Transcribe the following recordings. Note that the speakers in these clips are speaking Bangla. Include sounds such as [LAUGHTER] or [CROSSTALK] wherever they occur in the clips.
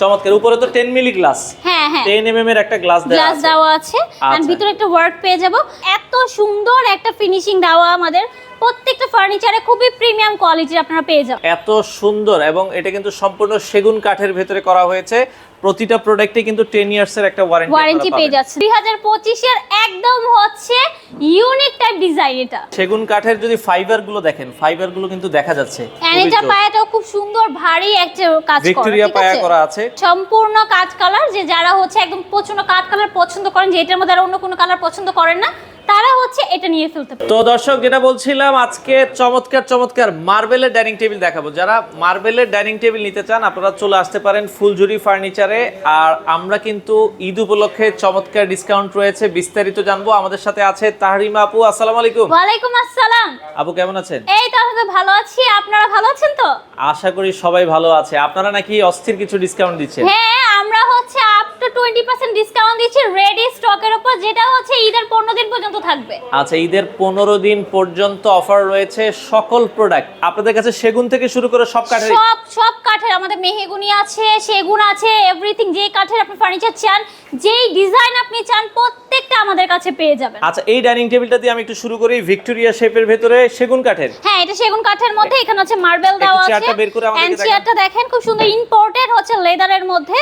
চমৎকার উপরে তো 10 মিলি গ্লাস হ্যাঁ হ্যাঁ। 10 এমএম এর একটা গ্লাস দেওয়া গ্লাস দেওয়া আছে। আর আচ্ছা। ভিতরে একটা ওয়ার্ক পেয়ে যাব। এত সুন্দর একটা ফিনিশিং দেওয়া আমাদের। প্রত্যেকটা ফার্নিচারে খুবই প্রিমিয়াম কোয়ালিটির আপনারা পেয়ে যাবেন। এত সুন্দর এবং এটা কিন্তু সম্পূর্ণ সেগুন কাঠের ভেতরে করা হয়েছে। প্রতিটা প্রোডাক্টে কিন্তু 10 ইয়ার্স এর একটা ওয়ারেন্টি ওয়ারেন্টি পেয়ে যাচ্ছে দুই হাজার পঁচিশের একদম হচ্ছে ইউনিক টাইপ ডিজাইন এটা। সেগুন কাঠের যদি ফাইবারগুলো দেখেন ফাইবারগুলো কিন্তু দেখা যাচ্ছে। And এটা পায়াটাও খুব সুন্দর ভারী একটা কাজ করা ভিক্টোরিয়া পায়া করা আছে। সম্পূর্ণ কাজ কালার যে যারা হচ্ছে একদম প্রচণ্ড কাঠ কালার পছন্দ করেন যে এটার মধ্যে আর অন্য কোনো কালার পছন্দ করেন না তারা হচ্ছে এটা নিয়ে ফেলতে তো দর্শক যেটা বলছিলাম আজকে চমৎকার চমৎকার মার্বেলের ডাইনিং টেবিল দেখাবো। যারা মার্বেলের ডাইনিং টেবিল নিতে চান আপনারা চলে আসতে পারেন ফুলঝুরি ফার্নিচারে। আর আমরা কিন্তু ঈদ উপলক্ষে চমৎকার ডিসকাউন্ট রয়েছে। বিস্তারিত জানব। আমাদের সাথে আছে তাহরিমা আপু। আসসালামু আলাইকুম। ওয়ালাইকুম আসসালাম। আপু কেমন আছেন? এই তো ভালো আছি। আপনারা ভালো আছেন তো? আশা করি সবাই ভালো আছে। আপনারা নাকি অস্থির কিছু ডিসকাউন্ট দিচ্ছেন? হ্যাঁ আমরা হচ্ছে up to twenty percent discount দিচ্ছি রেডি স্টকের উপর যেটা হচ্ছে ঈদের পনেরো দিন পর্যন্ত থাকবে। আচ্ছা ঈদের পনেরো দিন পর্যন্ত অফার রয়েছে সকল প্রোডাক্ট আপনাদের কাছে সেগুন থেকে শুরু করে সব কাঠের সব সব কাঠের আমাদের মেহগুনি আছে সেগুন আছে এভরিথিং যে কাঠের আপনি ফার্নিচার চান যেই ডিজাইন আপনি চান প্রত্যেকটা আমাদের কাছে পেয়ে যাবেন। আচ্ছা এই ডাইনিং টেবিলটা দিয়ে আমি একটু শুরু করি ভিক্টোরিয়া শেপের ভেতরে সেগুন কাঠের। হ্যাঁ এটা সেগুন কাঠের মধ্যে এখানে হচ্ছে মার্বেল দেওয়া আছে। চেয়ারটা বের করে। চেয়ারটা দেখেন। খুব সুন্দর ইম্পোর্টেড হচ্ছে লেদারের মধ্যে।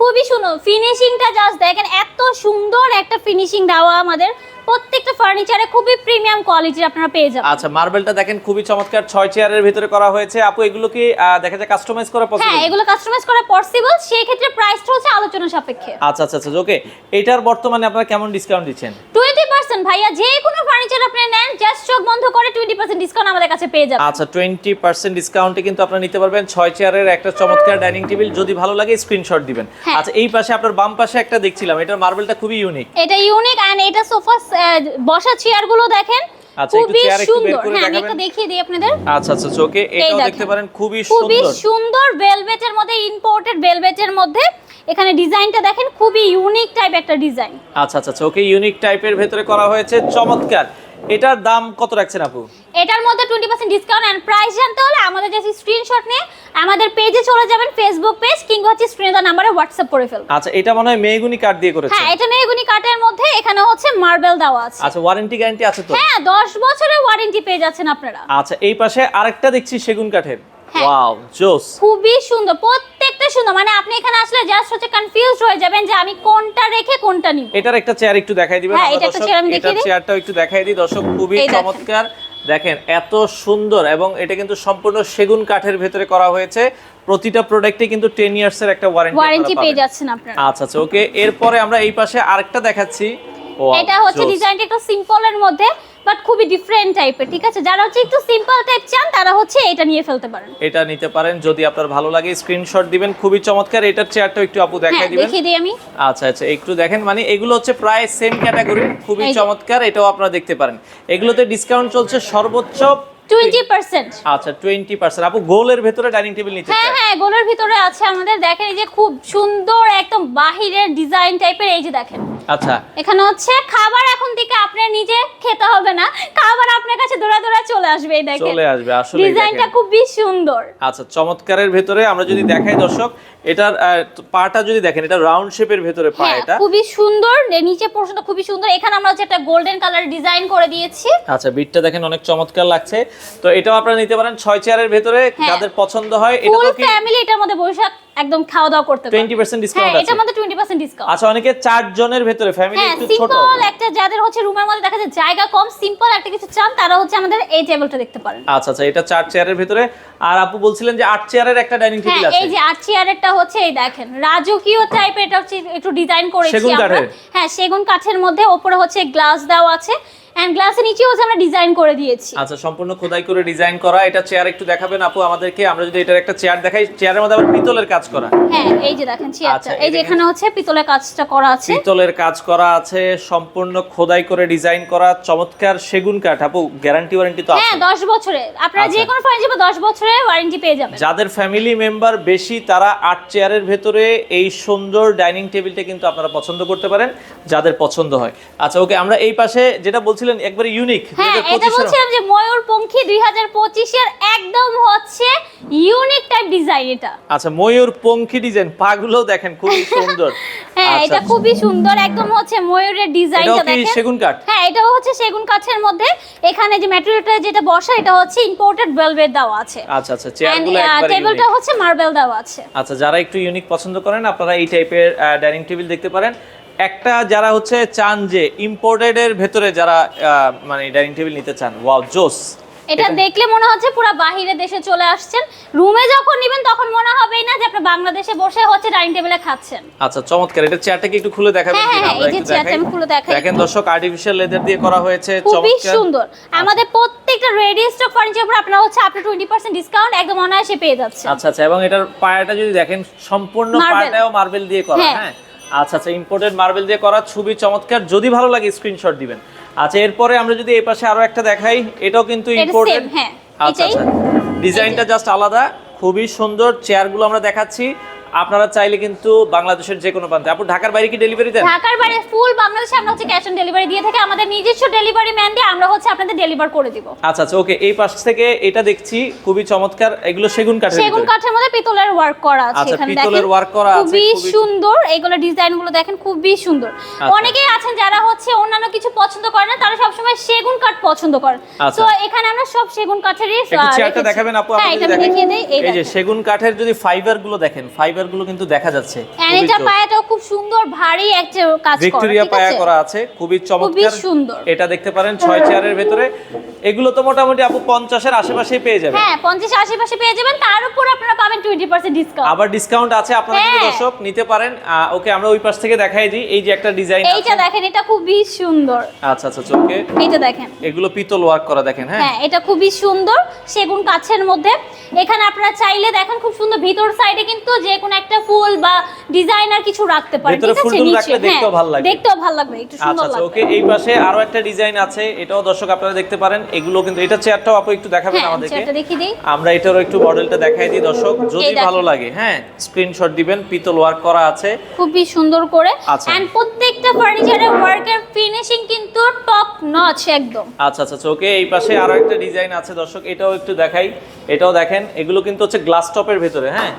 খুবই সুন্দর। ফিনিশিংটা জাস্ট দেখেন এত সুন্দর একটা ফিনিশিং দেওয়া আমাদের। প্রত্যেকটা ফার্নিচারে খুবই প্রিমিয়াম কোয়ালিটির আপনারা পেয়ে যাবেন। আচ্ছা মার্বেলটা দেখেন খুবই চমৎকার। ছয় চেয়ারের ভিতরে করা হয়েছে। আপু এগুলো কি দেখা যায় কাস্টমাইজ করা পসিবল হ্যাঁ এগুলো কাস্টমাইজ করা পসিবল সেই ক্ষেত্রে প্রাইসটা হচ্ছে আলোচনা সাপেক্ষে। আচ্ছা আচ্ছা আচ্ছা ওকে এটার বর্তমানে আপনারা কেমন ডিসকাউন্ট দিচ্ছেন? টোয়েন্টি পার্সেন্ট ভাইয়া যে কোনো ফার্নিচার আপনি নেন জাস্ট চোখ বন্ধ করে টোয়েন্টি পার্সেন্ট ডিসকাউন্ট আমাদের কাছে পেয়ে যাবেন। আচ্ছা টোয়েন্টি পার্সেন্ট ডিসকাউন্টে কিন্তু আপনারা নিতে পারবেন ছয় চেয়ারের একটা চমৎকার ডাইনিং টেবিল। যদি ভালো লাগে স্ক্রিনশট দিবেন। হ্যাঁ। আচ্ছা এই পাশে আপনার বাম পাশে একটা দেখছিলাম এটার মার্বেলটা খুবই ইউনিক এটা ইউনিক এন্ড এটা সোফা বসা দেখেন আচ্ছা, একটু চেয়ার একটু বের করে হ্যাঁ আমি দেখিয়ে দিই আপনাদের। আচ্ছা আচ্ছা এটাও দেখেন। দেখতে পারেন খুবই খুবই সুন্দর। ভেলভেটের মধ্যে ইম্পোর্টেড ভেলভেটের মধ্যে। এখানে ডিজাইনটা দেখেন খুবই ইউনিক টাইপ একটা ডিজাইন। আচ্ছা আচ্ছা আচ্ছা ওকে ইউনিক টাইপের ভেতরে করা হয়েছে চমৎকার। এটার দাম কত রাখছেন আপু? এটার মধ্যে twenty percent discount and price জানতে হলে আমাদের যে স্ক্রিনশট নিয়ে আমাদের পেজে চলে যাবেন ফেসবুক পেজ কিংবা হচ্ছে স্ক্রিনে দেওয়া নাম্বারে হোয়াটসঅ্যাপ করে ফেলবেন আচ্ছা এটা মনে হয় মেগুনি কাঠ দিয়ে করেছে। হ্যাঁ এটা মেহগুনি কাঠের মধ্যে এখানে হচ্ছে মার্বেল দেওয়া আছে। আচ্ছা ওয়ারেন্টি গ্যারান্টি আছে তো? হ্যাঁ দশ বছরের ওয়ারেন্টি পেয়ে যাচ্ছেন আপনারা। আচ্ছা এই পাশে আরেকটা দেখছি সেগুন কাঠের। হ্যাঁ। ওয়াও জোস। খুবই সুন্দর প্রত্যেকটা সুন্দর। মানে আপনি এখানে আসলে জাস্ট হচ্ছে কনফিউজড হয়ে যাবেন যে আমি কোনটা রেখে কোনটা নিব। এটার একটা চেয়ার একটু দেখাই দিবেন হ্যাঁ, এটা একটা? চেয়ার আমি দেখিয়ে দিই। চেয়ারটাও একটু দেখাই দিই। দর্শক খুবই চমৎকার। দেখেন এত সুন্দর এবং এটা কিন্তু সম্পূর্ণ সেগুন কাঠের ভেতরে করা হয়েছে। প্রতিটা প্রোডাক্টে কিন্তু টেন ইয়ার্স এর একটা ওয়ারেন্টি ওয়ারেন্টি পেয়ে যাচ্ছেন আপনারা। আচ্ছা আচ্ছা ওকে এরপরে আমরা এই পাশে আরেকটা দেখাচ্ছি। এটা হচ্ছে। ডিজাইনটা একটু সিম্পল এর মধ্যে। বাট খুবই ডিফারেন্ট টাইপের ঠিক আছে? যারা হচ্ছে একটু সিম্পল টাইপ চান তারা হচ্ছে এটা নিয়ে ফেলতে পারেন। এটা নিতে পারেন যদি আপনার ভালো লাগে স্ক্রিনশট দিবেন খুবই চমৎকার। এটার চেয়ারটা একটু আপু হ্যাঁ দেখাই দিবেন। দেখিয়ে দিই আমি। আচ্ছা আচ্ছা একটু দেখেন মানে এগুলো হচ্ছে প্রায় সেম ক্যাটাগরি খুবই চমৎকার এটাও আপনারা দেখতে পারেন। এগুলোতে ডিসকাউন্ট চলছে সর্বোচ্চ আচ্ছা টোয়েন্টি পার্সেন্ট আপু গোলের ভেতরে ডাইনিং টেবিল নিতে হ্যাঁ হ্যাঁ গোলের ভিতরে আছে। আমাদের দেখেন এই যে খুব সুন্দর একদম বাহিরের ডিজাইন টাইপের এই যে দেখেন। আচ্ছা। এখানে হচ্ছে খাবার এখন থেকে নিজে খেতে হবে না। খাবার আপনার কাছে দৌড়া দৌড়া চলে আসবে এই দেখেন। চলে আসবে আসলে ডিজাইনটা খুবই সুন্দর। আচ্ছা চমৎকারের ভেতরে আমরা যদি দেখাই দর্শক এটার পাটা যদি দেখেন এটা রাউন্ড শেপের ভেতরে পা হ্যাঁ এটা। খুবই সুন্দর নিচে পোর্শনটা খুবই সুন্দর। এখানে আমরা যে একটা গোল্ডেন কালার ডিজাইন করে দিয়েছি। আচ্ছা বিটটা দেখেন অনেক চমৎকার লাগছে। তো এটাও আপনারা নিতে পারেন ছয় চেয়ারের ভেতরে হ্যাঁ। যাদের পছন্দ হয় এটা তো কি ফ্যামিলি এটার মধ্যে বসে একদম খাওয়া দাওয়া করতে পারে। 20% হ্যাঁ ডিসকাউন্ট আছে এটার মধ্যে 20% ডিসকাউন্ট আচ্ছা অনেকে চার জনের ভেতরে ফ্যামিলি হ্যাঁ একটু ছোট। সিম্পল একটা যাদের হচ্ছে রুমের মধ্যে দেখা যায় জায়গা কম সিম্পল একটা কিছু চান তারা হচ্ছে আমাদের এই টেবিলটা দেখতে পারেন। আচ্ছা আচ্ছা এটা চার চেয়ারের ভিতরে। আর আপু বলছিলেন যে আট চেয়ারের একটা ডাইনিং হ্যাঁ টেবিল আছে। এই যে আট চেয়ারেরটা হচ্ছে এই দেখেন রাজকীয় টাইপের এটা হচ্ছে একটু ডিজাইন করেছি আমরা। হ্যাঁ সেগুন কাঠের মধ্যে ওপরে হচ্ছে গ্লাস দেওয়া আছে। এন্ড গ্লাসের নিচে হচ্ছে আমরা ডিজাইন করে দিয়েছি। আচ্ছা সম্পূর্ণ খোদাই করে ডিজাইন করা। এটা চেয়ার একটু দেখাবেন আপু আমাদেরকে। আমরা যদি এটার একটা চেয়ার দেখাই চেয়ারের মধ্যে আবার পিতলের কাজ করা। হ্যাঁ এই যে দেখেন চেয়ারটা আচ্ছা, এই যে এখানে হচ্ছে পিতলের কাজটা করা আছে। পিতলের কাজ করা আছে সম্পূর্ণ খোদাই করে ডিজাইন করা চমৎকার সেগুন কাঠ। আপু গ্যারান্টি ওয়ারেন্টি তো আছে হ্যাঁ আছে। দশ বছরে। আপনারা যে। কোনো ফার্নিচার দশ বছরের ওয়ারেন্টি পেয়ে যাবেন। যাদের ফ্যামিলি মেম্বার বেশি তারা আট চেয়ারের ভেতরে এই সুন্দর ডাইনিং টেবিলটা কিন্তু আপনারা পছন্দ করতে পারেন যাদের পছন্দ হয়। আচ্ছা ওকে আমরা এই পাশে যেটা বলছিলাম বলছিলেন একবারে ইউনিক হ্যাঁ এটা বলছিলাম যে ময়ূর পঙ্খী দুই হাজার পঁচিশের একদম হচ্ছে ইউনিক টাইপ ডিজাইন এটা। আচ্ছা ময়ূর পঙ্খী ডিজাইন পাগুলো দেখেন খুবই সুন্দর। [LAUGHS] হ্যাঁ আচ্ছা, এটা খুবই সুন্দর একদম হচ্ছে ময়ূরের ডিজাইনটা দেখেন। সেগুন কাঠ? হ্যাঁ এটাও হচ্ছে সেগুন কাঠের মধ্যে। এখানে যে ম্যাটেরিয়ালটা যেটা বসা এটা হচ্ছে ইম্পোর্টেড ভেলভেট দেওয়া আছে। আচ্ছা আচ্ছা চেয়ারগুলো একবারে টেবিলটা হচ্ছে মার্বেল দেওয়া আছে। আচ্ছা যারা একটু ইউনিক পছন্দ করেন আপনারা এই টাইপের ডাইনিং টেবিল দেখতে পারেন। একটা যারা হচ্ছে চান যে ইম্পোর্টেড এর ভেতরে যারা মানে ডাইনিং টেবিল নিতে চান ওয়াও জোস। এটা দেখলে মনে হচ্ছে পুরো বাহিরে দেশে চলে আসছেন। রুমে যখন নেবেন তখন মনে হবেই না যে আপনি বাংলাদেশে বসে হচ্ছে ডাইনিং টেবিলে খাচ্ছেন। আচ্ছা চমৎকার। এটা চেয়ারটাকে একটু খুলে দেখাবেন হ্যাঁ, হ্যাঁ, এই যে চেয়ারটা আমি খুলে দেখাই। দেখেন দর্শক আর্টিফিশিয়াল লেদার দিয়ে করা হয়েছে খুবই চমৎকার। সুন্দর। আমাদের প্রত্যেকটা রেডি স্টক ফার্নিচার উপর আপনারা হচ্ছে up to twenty percent discount একদম অনায়াসে পেয়ে যাচ্ছে আচ্ছা আচ্ছা এবং এটার পায়াটা যদি দেখেন সম্পূর্ণ পায়াটাও মার্বেল দিয়ে করা হ্যাঁ। আচ্ছা আচ্ছা ইম্পোর্টেড মার্বেল দিয়ে করা ছবি চমৎকার। যদি ভালো লাগে স্ক্রিনশট দিবেন। আচ্ছা এরপরে আমরা যদি এই পাশে আরও একটা দেখাই এটাও কিন্তু ইম্পোর্টেড হ্যাঁ। আচ্ছা আচ্ছা ডিজাইনটা জাস্ট আলাদা খুবই সুন্দর। চেয়ারগুলো আমরা দেখাচ্ছি। আপনারা চাইলে কিন্তু বাংলাদেশের যে কোনো প্রান্তে। আপু ঢাকার বাইরে কি ডেলিভারি দেন? ঢাকার বাইরে ফুল বাংলাদেশে আমরা হচ্ছে ক্যাশ অন ডেলিভারি দিয়ে থাকি। আমাদের নিজস্ব ডেলিভারি ম্যান দিয়ে আমরা হচ্ছে আপনাদের ডেলিভার করে দিব। আচ্ছা আচ্ছা ওকে এই পাশ থেকে এটা দেখছি খুবই চমৎকার। এগুলো সেগুন কাঠের সেগুন কাঠের মধ্যে পিতলের ওয়ার্ক করা আছে আচ্ছা, এখানে পিতলের দেখেন। work করা আছে, খুবই সুন্দর এগুলো ডিজাইনগুলো দেখেন খুবই সুন্দর। আচ্ছা। অনেকেই আছেন যারা হচ্ছে অন্যান্য কিছু পছন্দ করে না তারা সবসময় সেগুন কাঠ পছন্দ করেন। আচ্ছা। তো এখানে আমরা সব সেগুন কাঠেরই একটু চেয়ারটা দেখাবেন আপু হ্যাঁ আপনি এটা যদি আমি দেখেন। দেখিয়ে দেই এই যে সেগুন কাঠের যদি ফাইবারগুলো দেখেন ফাইবার গুলো কিন্তু দেখা যাচ্ছে। এটা পায়াটাও খুব সুন্দর ভারী একটা কাজ করা। ভিক্টোরিয়া পায়া করা আছে খুবই চমৎকার। সুন্দর। এটা দেখতে পারেন ছয় চেয়ারের ভেতরে। এগুলো তো মোটামুটি আপু পঞ্চাশের আশেপাশে পেয়ে যাবেন। হ্যাঁ পঞ্চাশ আশেপাশে পেয়ে যাবেন। তার উপর আপনারা পার্সেন্ট ডিসকাউন্ট আবার ডিসকাউন্ট আছে আপনারা কিন্তু হ্যাঁ। দর্শক নিতে পারেন। ওকে আমরা ওই পাশ থেকে দেখাই দিই। এই যে একটা ডিজাইন এইটা দেখেন এটা খুবই সুন্দর। আচ্ছা আচ্ছা চোখে এইটা দেখেন। এগুলো পিতল ওয়ার্ক করা দেখেন হ্যাঁ? হ্যাঁ এটা খুবই সুন্দর সেগুন কাছের মধ্যে। এখানে আপনারা চাইলে দেখেন খুব সুন্দর ভিতর সাইডে কিন্তু যে কোনো একটা ফুল বা ডিজাইনার কিছু রাখতে পারেন ভেতরে ঠিক ফুল আছে নিচে রাখলে দেখতেও হ্যাঁ, ভালো লাগবে। দেখতেও ভালো লাগবে একটু আচ্ছা সুন্দর আচ্ছা লাগবে। ওকে এই পাশে আরও একটা ডিজাইন আছে এটাও দর্শক আপনারা দেখতে পারেন। এগুলো কিন্তু এটা চেয়ারটাও আপু একটু দেখাবেন হ্যাঁ আমাদেরকে। দেখিয়ে দিই। আমরা এটারও একটু মডেলটা দেখাই দিই দর্শক। যদি দেখেন। ভালো লাগে। হ্যাঁ স্ক্রিনশট দিবেন পিতল ওয়ার্ক করা আছে। খুবই সুন্দর করে। আচ্ছা। এন্ড প্রত্যেকটা ফার্নিচারের ওয়ার্কের ফিনিশিং কিন্তু টপ নচ একদম। আচ্ছা আচ্ছা আচ্ছা, ওকে এই পাশে আরও একটা ডিজাইন আছে দর্শক এটাও একটু দেখাই। এটাও দেখেন এগুলো কিন্তু হচ্ছে গ্লাস টপের ভেতরে হ্যাঁ?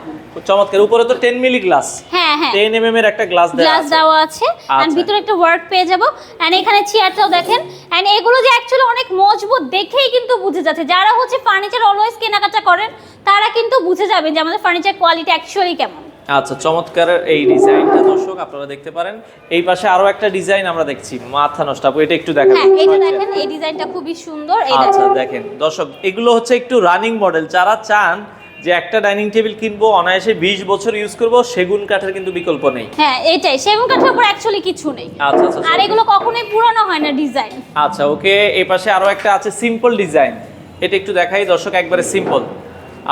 চমৎকার। উপরে তো টেন মিলি গ্লাস হ্যাঁ হ্যাঁ। টেন এম এম এর একটা গ্লাস দেওয়া গ্লাস দেওয়া আছে। এন্ড আচ্ছা। ভিতরে একটা ওয়ার্ক পেয়ে যাব। এন্ড এখানে চেয়ারটাও দেখেন। এন্ড এগুলো যে অ্যাকচুয়ালি অনেক মজবুত দেখেই কিন্তু বুঝে যাচ্ছে। যারা হচ্ছে ফার্নিচার অলওয়েজ কেনাকাটা করেন তারা কিন্তু বুঝে যাবেন যে আমাদের ফার্নিচার কোয়ালিটি অ্যাকচুয়ালি কেমন। আচ্ছা চমৎকার এই ডিজাইনটা দর্শক আপনারা দেখতে পারেন। এই পাশে আরও একটা ডিজাইন আমরা দেখছি মাথা নষ্ট। আপু এটা একটু দেখাবো হ্যাঁ এইটা দেখেন এই ডিজাইনটা খুবই সুন্দর এই আচ্ছা দেখেন। দেখেন। দর্শক এগুলো হচ্ছে একটু রানিং মডেল যারা চান যে একটা ডাইনিং টেবিল কিনবো অনায়াসে বিশ বছর ইউজ করব সেগুন কাঠের কিন্তু বিকল্প নেই। হ্যাঁ এটাই। সেগুন কাঠের উপর অ্যাকচুয়ালি কিছু নেই। আচ্ছা আচ্ছা আর এগুলো কখনোই পুরানো হয় না ডিজাইন। আচ্ছা ওকে। এই পাশে আরও একটা আছে সিম্পল ডিজাইন এটা একটু দেখাই দর্শক একবারে সিম্পল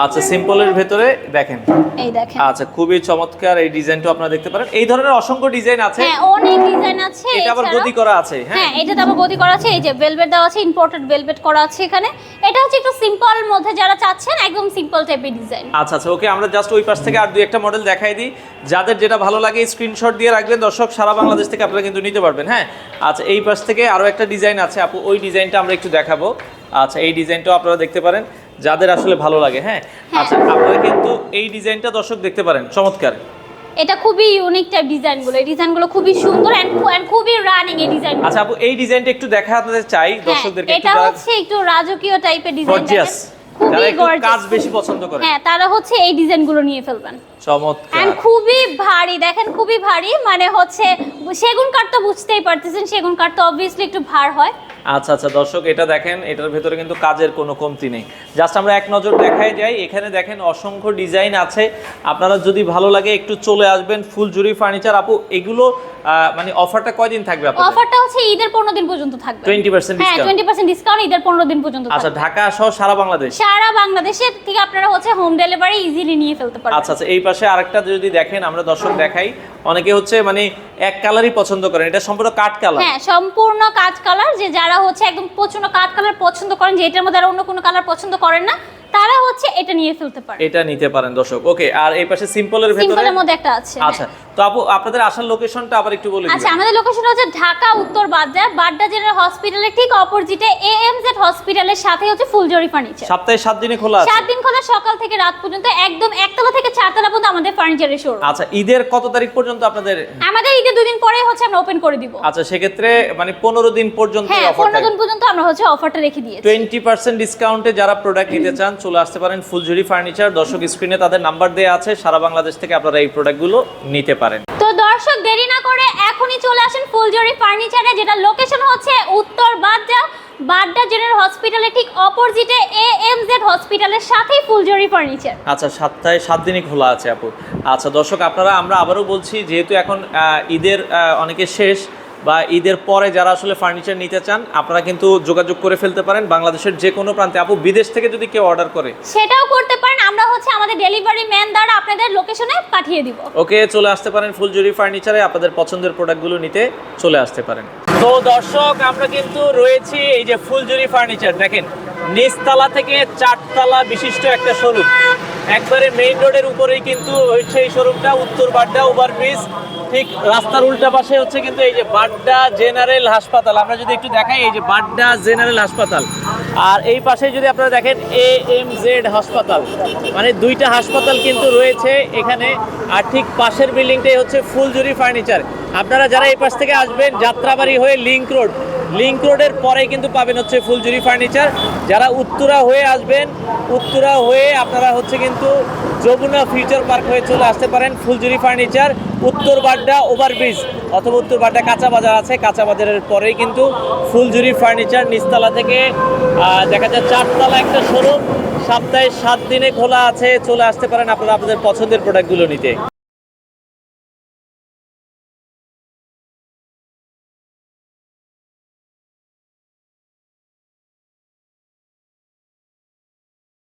আচ্ছা সিম্পলের ভেতরে দেখেন। এই দেখেন। আচ্ছা খুবই চমৎকার এই ডিজাইনটা আপনারা দেখতে পারেন। এই ধরনের অসংখ্য ডিজাইন আছে। হ্যাঁ অনেক ডিজাইন আছে। এটা আবার গদি করা আছে হ্যাঁ। হ্যাঁ এটাতে আবার গদি করা আছে। এই যে ভেলভেট দেওয়া আছে ইম্পোর্টেড ভেলভেট করা আছে এখানে। এটা হচ্ছে একটু সিম্পল মধ্যে যারা চাচ্ছেন একদম সিম্পল টাইপের ডিজাইন আচ্ছা আচ্ছা ওকে আমরা জাস্ট ওই পাশ থেকে আর দুই একটা মডেল দেখাই দিই। যাদের যেটা ভালো লাগে স্ক্রিনশট দিয়ে রাখবেন। দর্শক সারা বাংলাদেশ থেকে আপনারা কিন্তু নিতে পারবেন হ্যাঁ। আচ্ছা এই পাশ থেকে আরও একটা ডিজাইন আছে। আপু ওই ডিজাইনটা আমরা একটু দেখাবো। আচ্ছা এই ডিজাইনটাও আপনারা দেখতে পারেন। যাদের আসলে ভালো লাগে হ্যাঁ? আচ্ছা আপনারা কিন্তু এই ডিজাইনটা দর্শক দেখতে পারেন চমৎকার। এটা খুবই ইউনিক টাইপ ডিজাইনগুলো এই ডিজাইনগুলো খুবই সুন্দর এন্ড খুবই রানিং এই ডিজাইন আচ্ছা আপু এই ডিজাইনটা একটু দেখাতে চাই দর্শকদেরকে এটা হচ্ছে একটু রাজকীয় টাইপের ডিজাইন খুবই কাজ বেশি পছন্দ করে। হ্যাঁ তারা হচ্ছে এই ডিজাইনগুলো নিয়ে ফেলবেন। চমৎকার। এন্ড খুবই ভারী দেখেন খুবই ভারী মানে হচ্ছে সেগুন কাঠ তো বুঝতেই পারতেছেন সেগুন কাঠ তো অবভিয়াসলি একটু ভার হয়। আচ্ছা আচ্ছা দর্শক, এটা দেখেন, এটার ভেতরে কিন্তু কাজের কোনো কমতি নেই। জাস্ট আমরা এক নজর দেখাই যাই, এখানে দেখেন অসংখ্য ডিজাইন আছে। আপনারা যদি ভালো লাগে একটু চলে আসবেন, ফুল জুরি ফার্নিচার আপু, এগুলো মানে অফারটা কয়দিন থাকবে আপনাদের? অফারটা হচ্ছে ঈদের পনেরো দিন পর্যন্ত থাকবে। 20% ডিসকাউন্ট হ্যাঁ discount? টোয়েন্টি পার্সেন্ট ডিসকাউন্ট ঈদের পনেরো দিন পর্যন্ত আচ্ছা ঢাকা সহ সারা বাংলাদেশ? সারা বাংলাদেশের থেকে আপনারা হচ্ছে হোম ডেলিভারি ইজিলি নিয়ে ফেলতে পারবেন। আচ্ছা আচ্ছা এই পাশে আরেকটা যদি দেখেন আমরা দর্শক দেখাই অনেকে হচ্ছে মানে এক কালারই পছন্দ করেন এটা সম্পূর্ণ কাঠ কালার হ্যাঁ সম্পূর্ণ কাজ কালার যে যারা হচ্ছে একদম প্রচণ্ড কাঠ কালার পছন্দ করেন যে এটার মধ্যে আর অন্য কোনো কালার পছন্দ করেন না তারা হচ্ছে এটা নিয়ে ফেলতে পারে এটা নিতে পারেন দর্শক। ওকে আর এই পাশে সিম্পলের ভেতরে সিম্পলের মধ্যে একটা আছে আচ্ছা তো আপু আপনাদের আসার লোকেশনটা আবার একটু বলে আচ্ছা আমাদের লোকেশন হচ্ছে ঢাকা উত্তর বাড্ডা বাড্ডা জেনারেল হসপিটালের ঠিক অপোজিটে এএমজেড হসপিটালের সাথে হচ্ছে ফুলজরি ফার্নিচার সপ্তাহে সাত দিনে খোলা আছে? সাত দিন খোলা সকাল থেকে রাত পর্যন্ত একদম একতলা থেকে চারতলা পর্যন্ত আমাদের ফার্নিচারের শোরুম আচ্ছা ঈদের কত তারিখ পর্যন্ত আপনাদের? আমাদের ঈদের দুদিন পরে হচ্ছে আমরা ওপেন করে দিব। আচ্ছা সেক্ষেত্রে মানে পনেরো দিন পর্যন্ত হ্যাঁ অফার পনেরো থাকে দিন পর্যন্ত আমরা হচ্ছে অফারটা রেখে দিয়েছি। টোয়েন্টি পার্সেন্ট ডিসকাউন্টে যারা প্রোডাক্ট নিতে চান চলে আসতে পারেন ফুলঝুরি ফার্নিচার দর্শক স্ক্রিনে তাদের নাম্বার দেওয়া আছে। সারা বাংলাদেশ থেকে আপনারা এই প্রোডাক্টগুলো নিতে পারেন। তো দর্শক দেরি না করে এখনই চলে আসেন ফুলজরি ফার্নিচারে যেটা লোকেশন হচ্ছে উত্তর বাড্ডা বাড্ডা জেনারেল হসপিটালের ঠিক অপোজিটে এএমজেড হসপিটালের সাথেই ফুলজরি ফার্নিচার। আচ্ছা সাতটায় সাত দিনই খোলা আছে আপু। আচ্ছা দর্শক আপনারা আমরা আবারও বলছি যেহেতু এখন ঈদের অনেকে শেষ বা ঈদের পরে যারা আসলে ফার্নিচার নিতে চান আপনারা কিন্তু যোগাযোগ করে ফেলতে পারেন বাংলাদেশের যে কোনো প্রান্তে। আপু বিদেশ থেকে যদি কেউ অর্ডার করে? সেটাও করতে পারেন। আমরা হচ্ছে আমাদের ডেলিভারি ম্যান দ্বারা আপনাদের লোকেশনে পাঠিয়ে দিব। ওকে চলে আসতে পারেন ফুলজুরি ফার্নিচারে আপনাদের পছন্দের প্রোডাক্টগুলো নিতে চলে আসতে পারেন। তো দর্শক আমরা কিন্তু রয়েছি এই যে ফুলজুরি ফার্নিচার দেখেন নিচতলা থেকে চারতলা বিশিষ্ট একটা শোরুম একবারে মেইন রোডের উপরেই কিন্তু হচ্ছে এই শোরুমটা উত্তর বাড্ডা ওভারব্রিজ ঠিক রাস্তার উল্টা পাশে হচ্ছে কিন্তু এই যে বাড্ডা জেনারেল হাসপাতাল। আমরা যদি একটু দেখাই, এই যে বাড্ডা জেনারেল হাসপাতাল। আর এই পাশে যদি আপনারা দেখেন এ এম জেড হাসপাতাল। মানে দুইটা হাসপাতাল কিন্তু রয়েছে এখানে। আর ঠিক পাশের বিল্ডিংটাই হচ্ছে ফুলজুরি ফার্নিচার। আপনারা যারা এই পাশ থেকে আসবেন, যাত্রাবাড়ি হয়ে লিঙ্ক রোড লিংক রোডের পরে কিন্তু পাবেন হচ্ছে ফুলজুরি ফার্নিচার। যারা উত্তরা হয়ে আসবেন, উত্তরা হয়ে আপনারা হচ্ছে কিন্তু যমুনা ফিউচার পার্ক হয়ে চলে আসতে পারেন ফুলজুরি ফার্নিচার, উত্তর বাড্ডা ওভারব্রিজ অথবা উত্তর বাড্ডা কাঁচা বাজার আছে। কাঁচা বাজারের পরেই কিন্তু ফুলজুরি ফার্নিচার নিচতলা থেকে দেখা যায় চারতলা একটা শোরুম। সপ্তাহে সাত দিনে খোলা আছে, চলে আসতে পারেন আপনারা আপনাদের পছন্দের প্রোডাক্টগুলো নিতে।